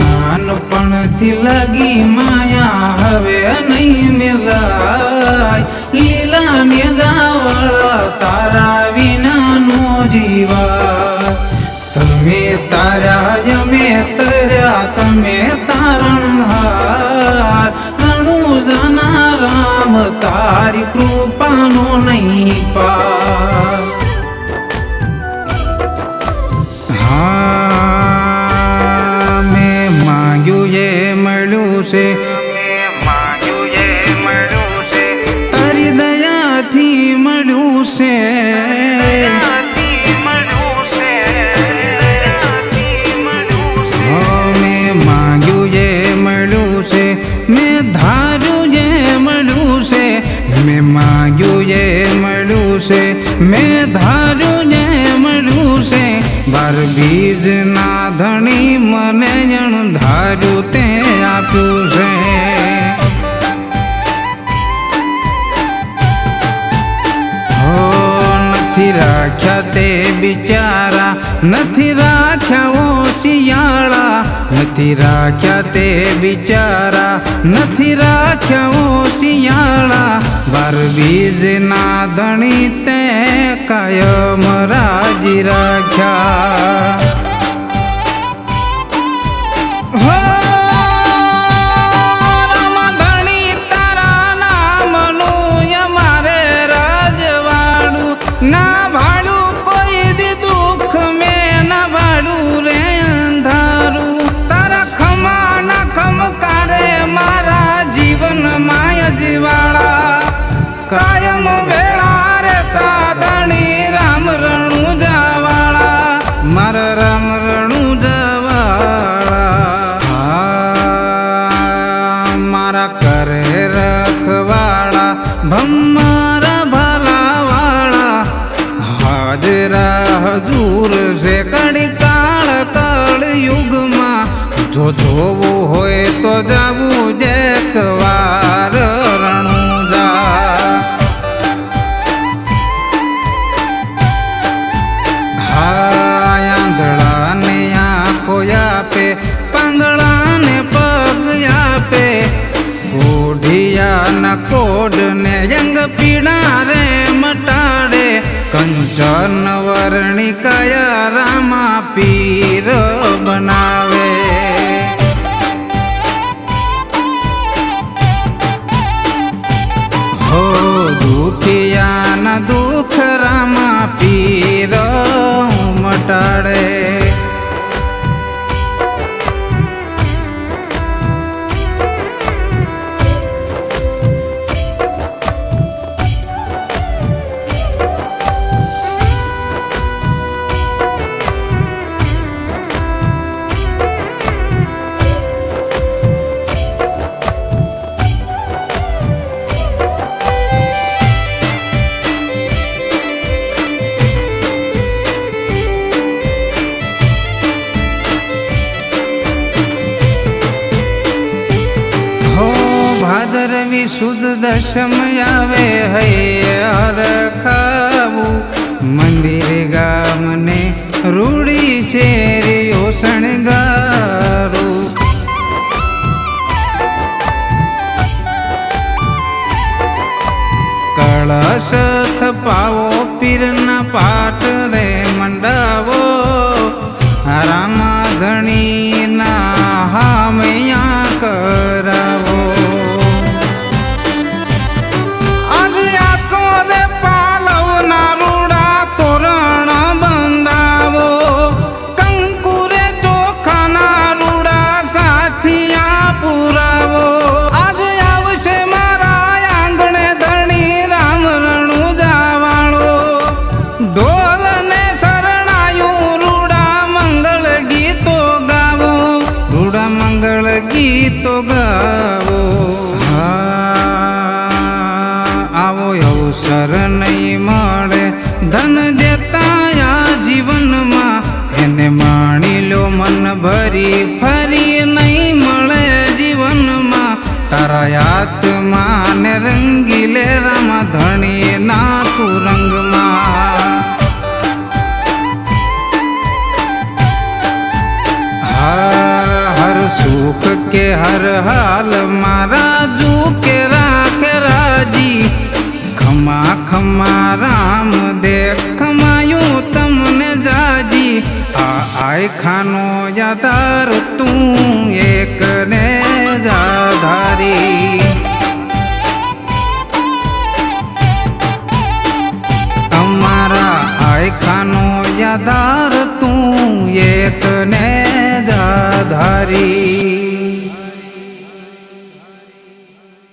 નાનપણથી લાગી માયા હવે નહીં મિલાય. લીલા નેદાવાળા તારા વિના નો જીવા તમે તારા અમે તર્યા, તમે તારણહાર રણુ જના રામ તારી કૃપાનો મેં ધાર્યું ને મળ્યું છે. બાર બીજ ના ધણી મને જણ ધાર્યું તે આપ્યું છે. નથી રાખ્યા તે બિચારા, નથી રાખ્યા શિયાળા, નથી રાખ્યા તે બિચારા, નથી રાખ્યા ઓ શિયાળા બાર બીજ ધણી તે કાયમ રાજી રાખ્યા. રખવાળા ભલા વાળા હાજરા હજુર છે કડી કાળ કાળ યુગમાં જો જોવું હોય તો જાવું fica ભાદરવી સુદ દશમ આવે હૈ ખાવું. મંદિર ગામને રૂડી શેરીઓ શણગારું. કળશ પાવો પીરના પાટ અવસર નહીં મળે ધન દેતા આ જીવનમાં, એને માણી લો મન ભરી, ફરી નહીં મળે જીવનમાં. તારા આત્માને રંગી લે રામ ધણી ના તું હર સુખ કે હર હાલ મારા ખમા ખમા રામ દેખ ખમાયું તમને જાજી આ આય ખાનો યાદાર તું એક ને જાધારી અમારા આય ખાનો યાદાર તું એક ને